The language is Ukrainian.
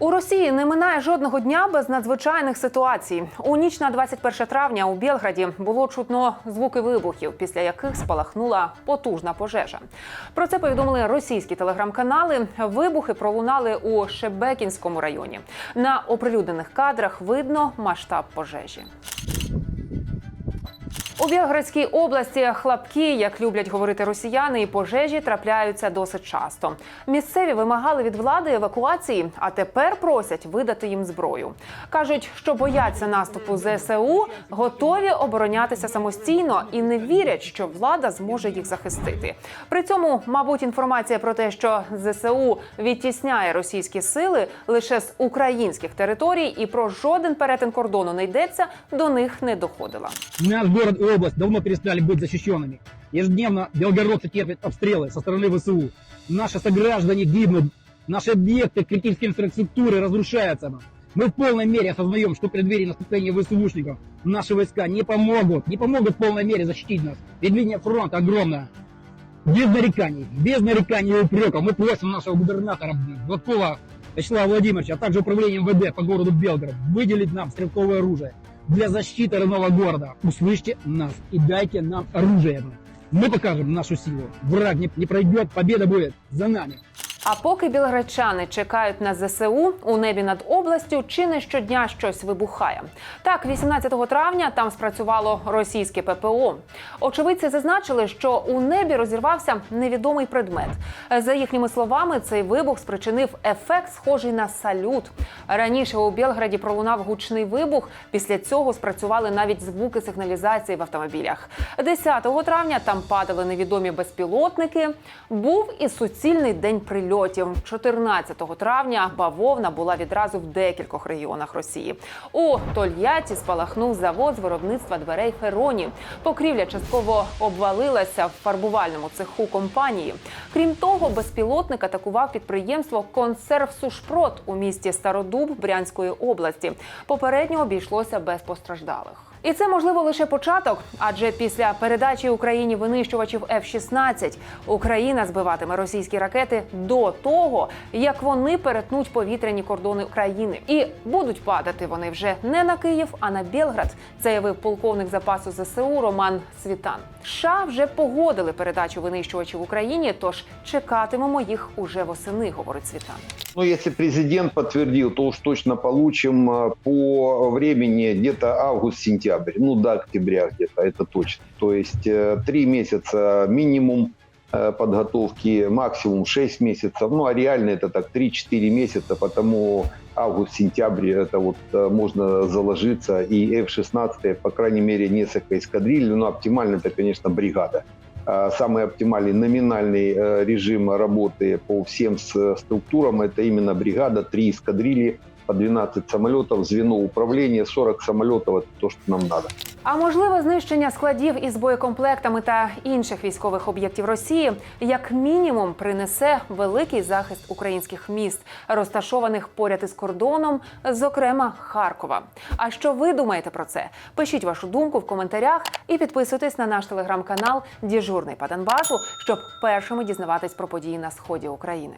У Росії не минає жодного дня без надзвичайних ситуацій. У ніч на 21 травня у Білграді було чутно звуки вибухів, після яких спалахнула потужна пожежа. Про це повідомили російські телеграм-канали. Вибухи пролунали у Шебекінському районі. На оприлюднених кадрах видно масштаб пожежі. У Білградській області хлапки, як люблять говорити росіяни, і пожежі трапляються досить часто. Місцеві вимагали від влади евакуації, а тепер просять видати їм зброю. кажуть, що бояться наступу ЗСУ, готові оборонятися самостійно і не вірять, що влада зможе їх захистити. При цьому, мабуть, інформація про те, що ЗСУ відтісняє російські сили лише з українських територій, і про жоден перетин кордону не йдеться, до них не доходила. Наш город и область давно перестали быть защищенными. Ежедневно белгородцы терпят обстрелы со стороны ВСУ. Наши сограждане гибнут. Наши объекты критической инфраструктуры разрушаются. Мы в полной мере осознаем, что в преддверии наступления ВСУшников наши войска не помогут, не помогут в полной мере защитить нас. Ведь линия фронта огромная. Без нареканий, без нареканий и упреков мы просим нашего губернатора Гладкова Вячеслава Владимировича, а также управление МВД по городу Белгород выделить нам стрелковое оружие для защиты родного города. Услышьте нас и дайте нам оружие. Мы покажем нашу силу. Враг не, не пройдет, победа будет за нами. А поки білградчани чекають на ЗСУ у небі над областю, чи не щодня щось вибухає. Так, 18 травня там спрацювало російське ППО. Очевидці зазначили, що у небі розірвався невідомий предмет. За їхніми словами, цей вибух спричинив ефект, схожий на салют. Раніше у Білграді пролунав гучний вибух. Після цього спрацювали навіть звуки сигналізації в автомобілях. 10 травня там падали невідомі безпілотники. Був і суцільний день прильотів. 14 травня бавовна була відразу в декількох регіонах Росії. У Тольятті спалахнув завод з виробництва дверей Фероні. Покрівля частково обвалилася в фарбувальному цеху компанії. Крім того, безпілотник атакував підприємство Консерв Сушпрот у місті Стародуб Брянської області. Попередньо обійшлося без постраждалих. І це можливо лише початок, адже після передачі Україні винищувачів F-16 Україна збиватиме російські ракети до того, як вони перетнуть повітряні кордони країни. І будуть падати вони вже не на Київ, а на Білград, заявив полковник запасу ЗСУ Роман Світан. США вже погодили передачу винищувачів Україні, тож чекатимемо їх уже восени, говорить Світан. Ну, если президент подтвердил, то уж точно получим э, по времени где-то август-сентябрь, ну до октября где-то, это точно. То есть э, три месяца минимум э, подготовки, максимум 6 месяцев, ну а реально это так 3-4 месяца, потому август-сентябрь это вот э, можно заложиться, и F-16, по крайней мере, несколько эскадриль, ну оптимально это, конечно, бригада. А Самый оптимальный номинальный режим работы по всем структурам это именно бригада, три эскадрильи, по 12 самолетов, звено управления, 40 самолетов, это то, что нам надо. А можливе знищення складів із боєкомплектами та інших військових об'єктів Росії як мінімум принесе великий захист українських міст, розташованих поряд із кордоном, зокрема Харкова. А що ви думаєте про це? Пишіть вашу думку в коментарях і підписуйтесь на наш телеграм-канал Діжурний по Донбасу, щоб першими дізнаватись про події на сході України.